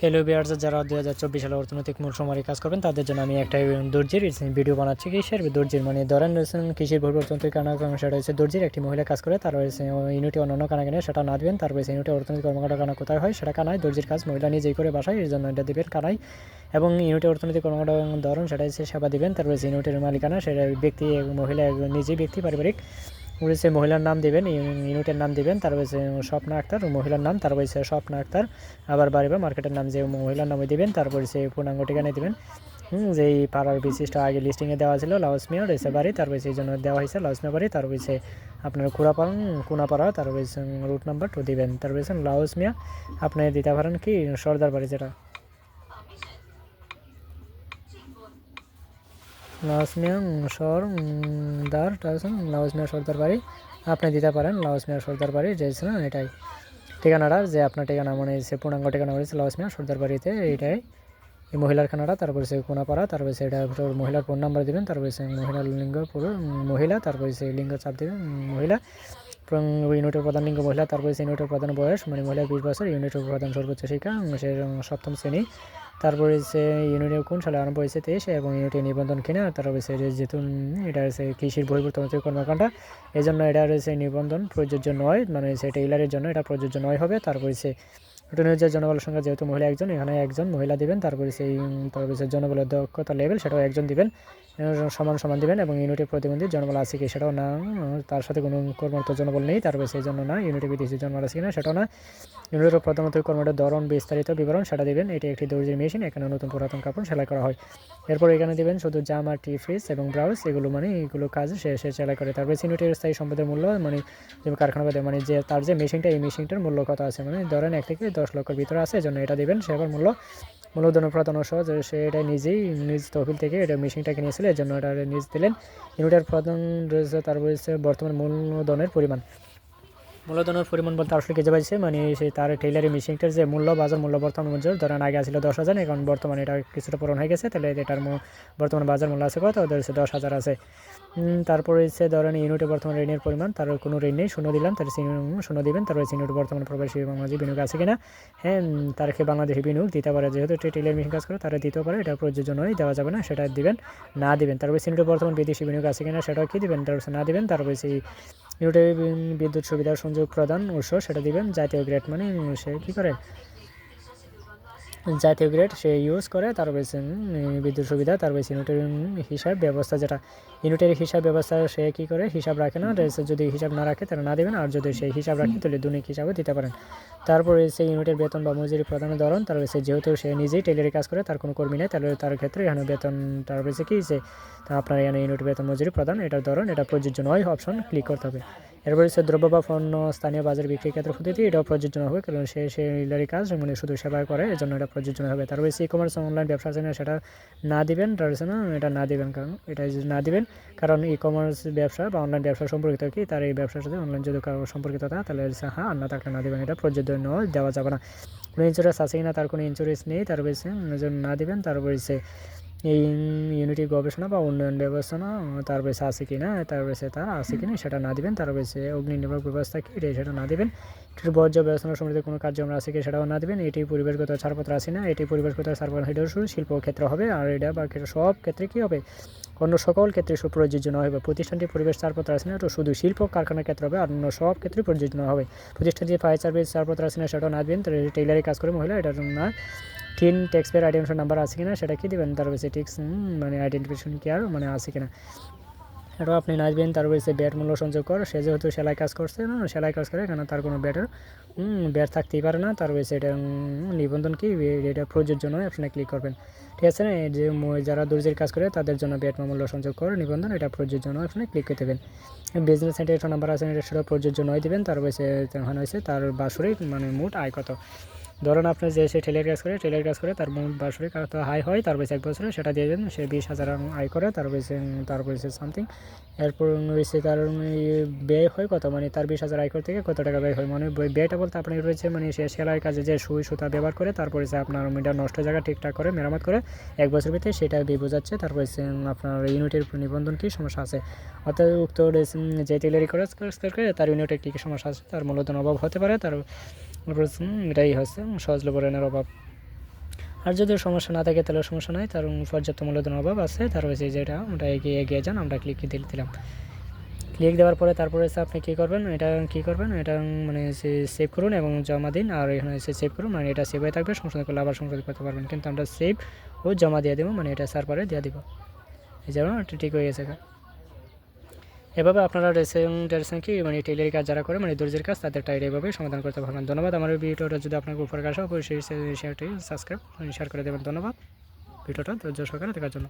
Hello বিয়ার্স যারা দুই হাজার চব্বিশ সালে অর্থনৈতিক মূল সময় কাজ করবেন, তাদের জন্য আমি একটা দর্জির ভিডিও বানাচ্ছি কিসের? দর্জির মানে ধরেন রয়েছেন কৃষির পরিবর্তনটির কারণ সেটা হচ্ছে দর্জির একটি মহিলা কাজ করে, তার রয়েছে ইউনিটি অন্যান্য কানা কিনে, সেটা না দেবেন, তার রয়েছে ইউনিটি অর্থনৈতিক কর্মকাণ্ড কানা কোথায় হয়, সেটা কানায়, দর্জির কাজ মহিলা নিজেই করে বাসায় এর জন্য এটা দেবেন কানায়। এবং ইউনিটি অর্থনৈতিক কর্মকাণ্ড ধরুন, সেটা হচ্ছে সেবা দিবেন, তার রয়েছে ইউনিটের মালিকানা, সেটা ব্যক্তি, মহিলা, নিজেই ব্যক্তি, পারিবারিক। রয়েছে মহিলার নাম দেবেন ইউনিটের নাম দেবেন, তার রয়েছে স্বপ্না আক্তার মহিলার নাম, তার রয়েছে স্বপ্না আক্তার, আবার বাড়ি বা মার্কেটের নাম যে মহিলার নামে দিবেন তারপর সে পূর্ণাঙ্গ ঠিকানা দিবেন। যেই পাড়ার বিশিষ্ট আগে লিস্টিংয়ে দেওয়া ছিল লাউসমিয়া রয়েছে বাড়ি তারপর সেই জন্য দেওয়া হয়েছে লাউসমিয়া বাড়ি, তার রয়েছে আপনার কুড়াপাড়া, কুনাপাড়া, তার রয়েছে রুট নাম্বার টু দেবেন। তার রয়েছে লাউসমিয়া আপনি দিতে পারেন কি, সর্দার বাড়ি যেটা। লাউসমিয়া সর্দার লাউসমিয়া সর্দার বাড়ি। আপনি দিতে পারেন, লাউসমিয়া সর্দার বাড়ি যে না এটাই। ঠিকানাটা যে আপনার ঠিকানা মানে সে পূর্ণাঙ্গ ঠিকানা বলেছে লাউসমিয়া সর্দার বাড়িতে, এইটাই। এই মহিলার খানাটা, তারপরে সে কোনাপাড়া, তারপরে সে এটা মহিলার ফোন নাম্বার দেবেন, তারপরে সে মহিলার লিঙ্গ পুরো মহিলা, তারপরে সে লিঙ্গ চাপ দেবেন মহিলা। ইউনিটের প্রধান লিঙ্গ মহিলা, তারপরে সে ইউনিটের প্রধান বয়স মানে মহিলা বিশ বছর, ইউনিটের প্রধান সর্বোচ্চ শিক্ষা সে সপ্তম শ্রেণি। তারপরে হচ্ছে ইউনিটের কোন সালে আরম্ভ হয়েছে তেইশ এবং ইউনিটের নিবন্ধন কিনা তার হচ্ছে যেহেতু এটা হচ্ছে কৃষির বহির্ভূত কর্মকাণ্ড। এই জন্য এটা রয়েছে নিবন্ধন প্রযোজ্য নয় মানে সে টেইলারের জন্য, এটা প্রযোজ্য নয় হবে। তারপরে সে রুটিনের জনবল সংখ্যা, যেহেতু মহিলা একজন, এখানে একজন মহিলা দিবেন। তারপরে সেই তারপরে সেই জনবলের দক্ষতা লেভেল সেটাও একজন দিবেন। সমান সমান দিবেন এবং ইউনিটের প্রতিবন্ধী জনবল আছে কি সেটাও না, তার সাথে কোনো কর্মরত জনবল নেই তারপরে সেই জন্য না ইউনিটের বিদেশি জনবল আছে কিনা সেটাও না। ইউনিটের প্রধানত কর্মটার ধরন বিস্তারিত বিবরণ সেটা দিবেন, এটি একটি দর্জির মেশিন, এখানে নতুন পুরাতন কাপড় সেলাই করা হয়। এরপর এখানে দিবেন শুধু জামা, টি, ফ্রিজ এবং ব্রাউজ, এগুলো মানে এগুলো কাজ সে সে সেলাই করে। তারপরে ইউনিটের স্থায়ী সম্পদের মূল্য মানে যে কারখানা মানে যে তার যে মেশিনটা, এই মেশিনটার মূল্য কত আছে? মানে ধরেন এক থেকে দশ লক্ষের ভিতরে আছে, এজন্য এটা দিবেন, সেবার মূল্য মূলধন প্রদান সহজ সে এটা নিজেই নিজ তহবিল থেকে এটা মেশিনটা কিনেছিল এর জন্য এটা নিজ দিলেন। ইউনিটের প্রধান রয়েছে তারপর রয়েছে বর্তমান মূলধনের পরিমাণ। মূলধনের পরিমাণ বলতে আসলে কেজে পাইছে মানে সেই তার টেইলারি মেশিনটার যে মূল্য, বাজার মূল্য বর্তমান মূল্য ধরেন আগে আসলে দশ হাজার, এখন বর্তমানে এটা কিছুটা পূরণ হয়ে গেছে, তাহলে এটার বর্তমান বাজার মূল্য আছে কত? ওদের দশ হাজার আছে। তারপরে হচ্ছে ধরেন ইউনিটে বর্তমান ঋণের পরিমাণ, তার কোনো ঋণ নেই, শূন্য দিলাম তার শূন্য দিবেন, তারপরে ইউনিট বর্তমান প্রবাসী বাংলাদেশি বিনিয়োগ আছে কিনা? হ্যাঁ তারকে বাংলাদেশি বিনিয়োগ, দিতে পারে, যেহেতু টেইলার মেশিন কাজ করে, তারা দিতে পারে, এটা প্রযোজ্য নয়, দেওয়া যাবে না, সেটা দিবেন, না দিবেন। তারপরে ইউনিটে বর্তমান বিদেশি বিনিয়োগ আছে কিনা, সেটাও কি দিবেন? তারপরে না দিবেন, তারপরে সেই ইউনিটে বিদ্যুৎ সুবিধার সংযোগ প্রদান উৎস সেটা দিবেন জাতীয় গ্রেড মানে সে কী করে? জাতীয় গ্রেড সে ইউজ করে, তার বেশি বিদ্যুৎ সুবিধা, তার বেশি ইউনিটের হিসাব ব্যবস্থা যেটা ইউনিটের হিসাব ব্যবস্থা সে কী করে, হিসাব রাখে না যদি হিসাব না রাখে তাহলে না দেবেন আর যদি সেই হিসাব রাখে তাহলে দুনিক হিসাবে দিতে পারেন। তারপরে সেই ইউনিটের বেতন বা মজুরি প্রদানের ধরন, তার রয়েছে যেহেতু সে নিজেই টেলারি কাজ করে, তার কোনো কর্মী নেই, তাহলে তার ক্ষেত্রে এখানে বেতন, তার রয়েছে কী যে, আপনার এখানে ইউনিট বেতন, মজুরি প্রদান, এটার ধরন, এটা প্রযোজ্য নয় অপশন ক্লিক করতে হবে। এরপরে হচ্ছে দ্রব্য বা পণ্য স্থানীয় বাজার বিক্রি ক্ষেত্র পদ্ধতি এটাও প্রযোজ্য হবে, কারণ সে সে ইলারি কাজ মানে শুধু সেবা করে এজন্য এটা প্রযোজ্য হবে। তারপরে ই কমার্স অনলাইন ব্যবসা আছে সেটা না দিবেন রয়েছে না এটা না দিবেন, কারণ এটা না দিবেন, কারণ ই কমার্স ব্যবসা বা অনলাইন ব্যবসা সম্পর্কিত কি, তার এই ব্যবসার সাথে অনলাইন যদি কারও সম্পর্কিত থাকে, তাহলে হ্যাঁ আর না না দিবেন, এটা প্রযোজ্য দেওয়া যাবে না। কোনো ইন্স্যুরেন্স আছে কিনা তার কোনো ইন্স্যুরেন্স নেই, তার বেশি না দিবেন, তার বেশি এই ইউনিটি গবেষণা বা উন্নয়ন ব্যবস্থা তার বেশি আছে কি না তার বেশি তার আছে কি না সেটা না দিবেন তার বেশি অগ্নি নির্ভর ব্যবস্থা কি সেটা না দিবেন। এটির বর্জ্য ব্যবস্থা সম্বন্ধে কোনো কার্যক্রম আছে কি সেটাও না দিবেন। এটি পরিবেশগত ছাড়পত্র আছে না এটি পরিবেশগত ছাড়পত্র এটা শুধু শিল্প ক্ষেত্র হবে আর এটা বা সব ক্ষেত্রে কী হবে? অন্য সকল ক্ষেত্রে প্রযোজ্য নয় হবে প্রতিষ্ঠানটি পরিবেশ ছাড়পত্র আছে না তো শুধু শিল্প কারখানার ক্ষেত্রে হবে আর অন্য সব ক্ষেত্রে প্রযোজ্য হবে। প্রতিষ্ঠানটি ফায়ার সার্ভিস ছাড়পত্র আছে না সেটাও না দিবেন টেইলারি কাজ করে মহিলা এটা না TIN tax payer identification number আছে কিনা সেটা কি দেবেন? তার বেশি টিক্স মানে আইডেন্টিফিকেশন কেয়ার মানে আছে কিনা? এটাও আপনি নাচবেন তার সে ব্যাট মূল্য সংযোগ কর। সে যেহেতু সেলাই কাজ করছে, না সেলাই কাজ করে, কেন তার কোনো ব্যাটের ব্যাট থাকতেই পারে না। তার বেশি এটা নিবন্ধন কি, এটা প্রযোজ্য নয়, আপনি ক্লিক করবেন। ঠিক আছে না যে যারা দর্জির কাজ করে, তাদের জন্য ব্যাট মূল্য সংযোগ করে, নিবন্ধন, এটা প্রযোজ্য নয়, আপনি ক্লিক করে দেবেন। বিজনেস সেন্টার নাম্বার আছে এটা সেটা প্রযোজ্য নয় দেবেন, তার বেশি হয়েছে, তার বাসুরিক মানে মোট আয় কত? ধরুন আপনি যে সে টেলের কাজ করে টেলের কাজ করে তার মোট বার্ষিক হাই হয়, তার বেশি এক বছরে, সেটা দিয়ে দেন, সে বিশ হাজার আয় করে, তার বেশি তার বেশি সামথিং এরপর রয়েছে তার ব্যয় হয় কত? মানে তার বিশ হাজার আয় করতে গিয়ে কত টাকা ব্যয় হয়? মানে ব্যয়টা বলতে আপনার রয়েছে মানে সে সেলাই কাজে যে সুই সুতা ব্যবহার করে তারপরে সে আপনার মিটার নষ্ট জায়গা ঠিকঠাক করে, মেরামত করে, এক বছর ভিতরে সেটা দিয়ে বোঝাচ্ছে তারপরে আপনার ইউনিটের নিবন্ধন কী সমস্যা আছে? অর্থাৎ উক্ত যে টেলারি করে, তার ইউনিটের কী কী সমস্যা আছে? তার মূলধন অভাব হতে পারে, তার এটাই হচ্ছে। সহজ লেবরেনের অভাব। আর যদি সমস্যা না থাকে তাহলে সমস্যা নাই। তার পর্যাপ্ত মূলধন অভাব আছে। তার হচ্ছে যেটা ওটা এগিয়ে এগিয়ে যান, আমরা ক্লিক দিয়ে দিলাম। ক্লিক দেওয়ার পরে তারপরে হচ্ছে আপনি কী করবেন? এটা কী করবেন? এটা মানে সেভ করুন এবং জমা দিন। আর এখানে হচ্ছে সেভ করুন। মানে এটা সেভ হয়ে থাকবে। সংশোধন করলে আবার সংশোধন করতে পারবেন। কিন্তু আমরা সেভ ও জমা দিয়ে দেবো। মানে এটা সার্ভারে দিয়ে দিব। এই যেমন ঠিক হয়ে গেছে। এভাবে আপনারা ড্রেসিং ড্রেসিং কি মানে টেলারি কাজ যারা করে মানে দর্জির কাজ, তাদের টাইড এভাবে সমাধান করতে পারবেন। ধন্যবাদ। আমার ভিডিওটা যদি আপনার উপকার আসে, অবশ্যই শেয়ারটি সাবস্ক্রাইব শেয়ার করে দেবেন। ধন্যবাদ। ভিডিওটা ধৈর্য সহকারে দেখার জন্য।